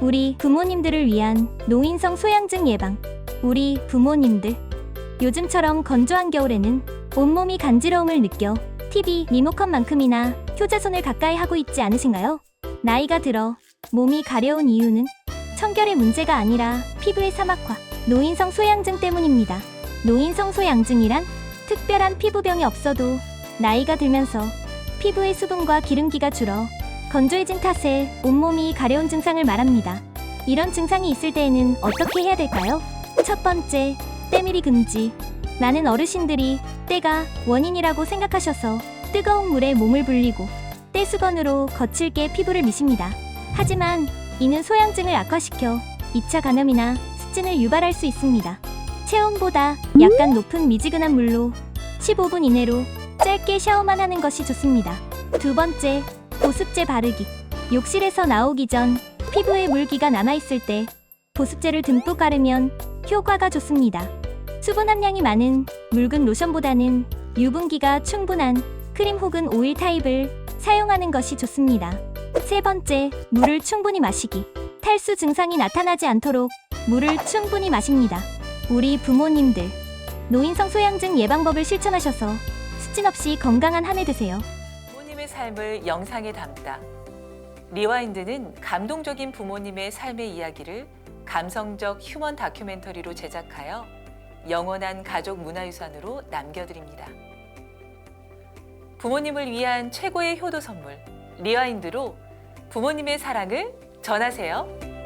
우리 부모님들을 위한 노인성 소양증 예방. 우리 부모님들. 요즘처럼 건조한 겨울에는 온몸이 간지러움을 느껴 TV 리모컨만큼이나 효자손을 가까이 하고 있지 않으신가요? 나이가 들어 몸이 가려운 이유는 청결의 문제가 아니라 피부의 사막화, 노인성 소양증 때문입니다. 노인성 소양증이란 특별한 피부병이 없어도 나이가 들면서 피부의 수분과 기름기가 줄어 건조해진 탓에 온몸이 가려운 증상을 말합니다. 이런 증상이 있을 때에는 어떻게 해야 될까요? 첫 번째, 때밀이 금지. 많은 어르신들이 때가 원인이라고 생각하셔서 뜨거운 물에 몸을 불리고 때수건으로 거칠게 피부를 미십니다. 하지만 이는 소양증을 악화시켜 2차 감염이나 습진을 유발할 수 있습니다. 체온보다 약간 높은 미지근한 물로 15분 이내로 짧게 샤워만 하는 것이 좋습니다. 두 번째, 보습제 바르기. 욕실에서 나오기 전 피부에 물기가 남아있을 때 보습제를 듬뿍 바르면 효과가 좋습니다. 수분 함량이 많은 묽은 로션보다는 유분기가 충분한 크림 혹은 오일 타입을 사용하는 것이 좋습니다. 세 번째, 물을 충분히 마시기. 탈수 증상이 나타나지 않도록 물을 충분히 마십니다. 우리 부모님들, 노인성 소양증 예방법을 실천하셔서 습진 없이 건강한 한 해 되세요. 삶을 영상에 담다. 리와인드는 감동적인 부모님의 삶의 이야기를 감성적 휴먼 다큐멘터리로 제작하여 영원한 가족 문화유산으로 남겨드립니다. 부모님을 위한 최고의 효도 선물 리와인드로 부모님의 사랑을 전하세요.